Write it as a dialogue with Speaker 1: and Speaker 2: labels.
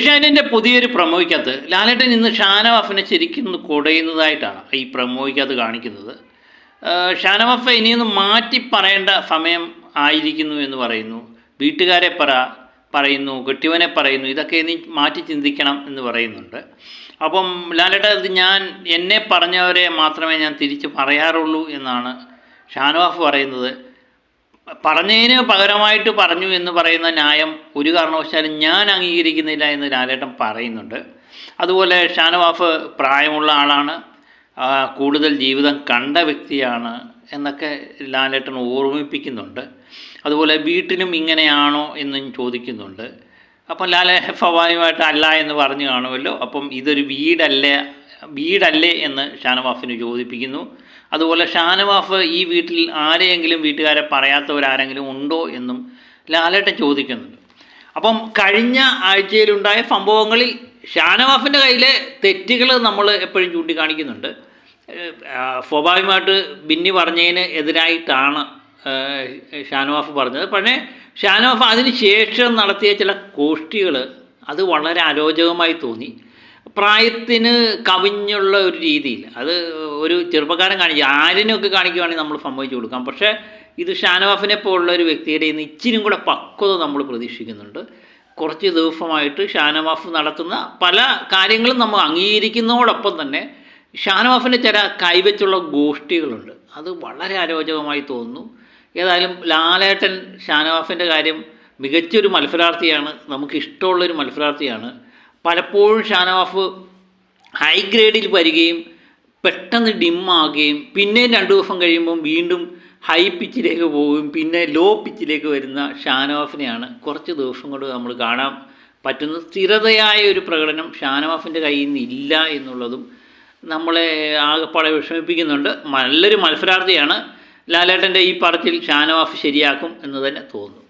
Speaker 1: ഏഷ്യാനെറ്റിന്റെ പുതിയൊരു പ്രമോയ്ക്കകത്ത് ലാലേട്ടൻ ഇന്ന് ഷാനവാഫിനെ ശരിക്കും കുടയുന്നതായിട്ടാണ് ഈ പ്രമോയ്ക്കകത്ത് കാണിക്കുന്നത്. ഷാനവാഫ ഷാനവാഫ് ഇനിയൊന്ന് മാറ്റി പറയേണ്ട സമയം ആയിരിക്കുന്നു എന്ന് പറയുന്നു. വീട്ടുകാരെ പറ പറയുന്നു കെട്ടിയവനെ പറയുന്നു ഇതൊക്കെ നീ മാറ്റി ചിന്തിക്കണം എന്ന് പറയുന്നുണ്ട്. അപ്പം ലാലേട്ട ഇത് ഞാൻ എന്നെ പറഞ്ഞവരെ മാത്രമേ ഞാൻ തിരിച്ച് പറയാറുള്ളൂ എന്നാണ് ഷാനവാഫ് പറയുന്നത്. പറഞ്ഞതിന് പകരമായിട്ട് പറഞ്ഞു എന്ന് പറയുന്ന ന്യായം ഒരു കാരണവശാലും ഞാൻ അംഗീകരിക്കുന്നില്ല എന്ന് ലാലേട്ടൻ പറയുന്നുണ്ട്. അതുപോലെ ഷാനവാഫ് പ്രായമുള്ള ആളാണ്. കൂടുതൽ ജീവിതം കണ്ട വ്യക്തിയാണ് എന്നൊക്കെ ലാലേട്ടൻ ഓർമ്മിപ്പിക്കുന്നുണ്ട്. അതുപോലെ വീട്ടിലും ഇങ്ങനെയാണോ എന്നും ചോദിക്കുന്നുണ്ട്. അപ്പം ലാലേ സ്വാഭാവികമായിട്ട് അല്ല എന്ന് പറഞ്ഞു കാണുമല്ലോ. അപ്പം ഇതൊരു വീടല്ലേ വീടല്ലേ എന്ന് ഷാനവാഫിന് ചോദിപ്പിക്കുന്നു. അതുപോലെ ഷാനവാഫ് ഈ വീട്ടിൽ ആരെയെങ്കിലും വീട്ടുകാരെ പറയാത്തവരാരെങ്കിലും ഉണ്ടോ എന്നും ലാലേട്ടൻ ചോദിക്കുന്നുണ്ട്. അപ്പം കഴിഞ്ഞ ആഴ്ചയിലുണ്ടായ സംഭവങ്ങളിൽ ഷാനവാഫിന്റെ കയ്യിലെ തെറ്റുകൾ നമ്മൾ എപ്പോഴും ചൂണ്ടിക്കാണിക്കുന്നുണ്ട്. സ്വാഭാവികമായിട്ട് ബിന്നി പറഞ്ഞതിന് എതിരായിട്ടാണ് ഷാനവാഫ് പറഞ്ഞത്. പക്ഷേ ഷാനവാഫ് അതിന് ശേഷം നടത്തിയ ചില കോഷ്ടികൾ അത് വളരെ അരോചകമായി തോന്നി. പ്രായത്തിന് കവിഞ്ഞുള്ള ഒരു രീതിയിൽ അത് ഒരു ചെറുപ്പക്കാരൻ കാണിക്കുക ആരിനൊക്കെ കാണിക്കുകയാണെങ്കിൽ നമ്മൾ സമ്മതിച്ചു കൊടുക്കാം. പക്ഷേ ഇത് ഷാനവാഫിനെ പോലുള്ള ഒരു വ്യക്തിയുടെ ഇന്ന് ഇച്ചിരിയും കൂടെ പക്വത നമ്മൾ പ്രതീക്ഷിക്കുന്നുണ്ട്. കുറച്ച് ദിവസമായിട്ട് ഷാനവാഫ് നടത്തുന്ന പല കാര്യങ്ങളും നമ്മൾ അംഗീകരിക്കുന്നതോടൊപ്പം തന്നെ ഷാനവാഫിന്റെ ചില കൈവച്ചുള്ള ഗോഷ്ഠികളുണ്ട് അത് വളരെ അരോചകമായി തോന്നുന്നു. ഏതായാലും ലാലേട്ടൻ ഷാനവാഫിന്റെ കാര്യം മികച്ചൊരു മത്സരാർത്ഥിയാണ്. നമുക്ക് ഇഷ്ടമുള്ളൊരു മത്സരാർത്ഥിയാണ്. പലപ്പോഴും ഷാനവാഫ് ഹൈ ഗ്രേഡിൽ വരികയും പെട്ടെന്ന് ഡിമ്മാകുകയും പിന്നെ രണ്ട് ദിവസം കഴിയുമ്പം വീണ്ടും ഹൈ പിച്ചിലേക്ക് പോവുകയും പിന്നെ ലോ പിച്ചിലേക്ക് വരുന്ന ഷാനവാഫിനെയാണ് കുറച്ച് ദിവസം കൊണ്ട് നമ്മൾ കാണാൻ പറ്റുന്ന സ്ഥിരതയായ ഒരു പ്രകടനം ഷാനവാഫിന്റെ കയ്യിൽ നിന്ന് ഇല്ല എന്നുള്ളതും നമ്മളെ ആകെപ്പാടെ വിഷമിപ്പിക്കുന്നുണ്ട്. നല്ലൊരു മത്സരാർത്ഥിയാണ് ലാലേട്ടന്റെ ഈ പടത്തിൽ ഷാനവാഫ് ശരിയാക്കും എന്ന് തന്നെ തോന്നുന്നു.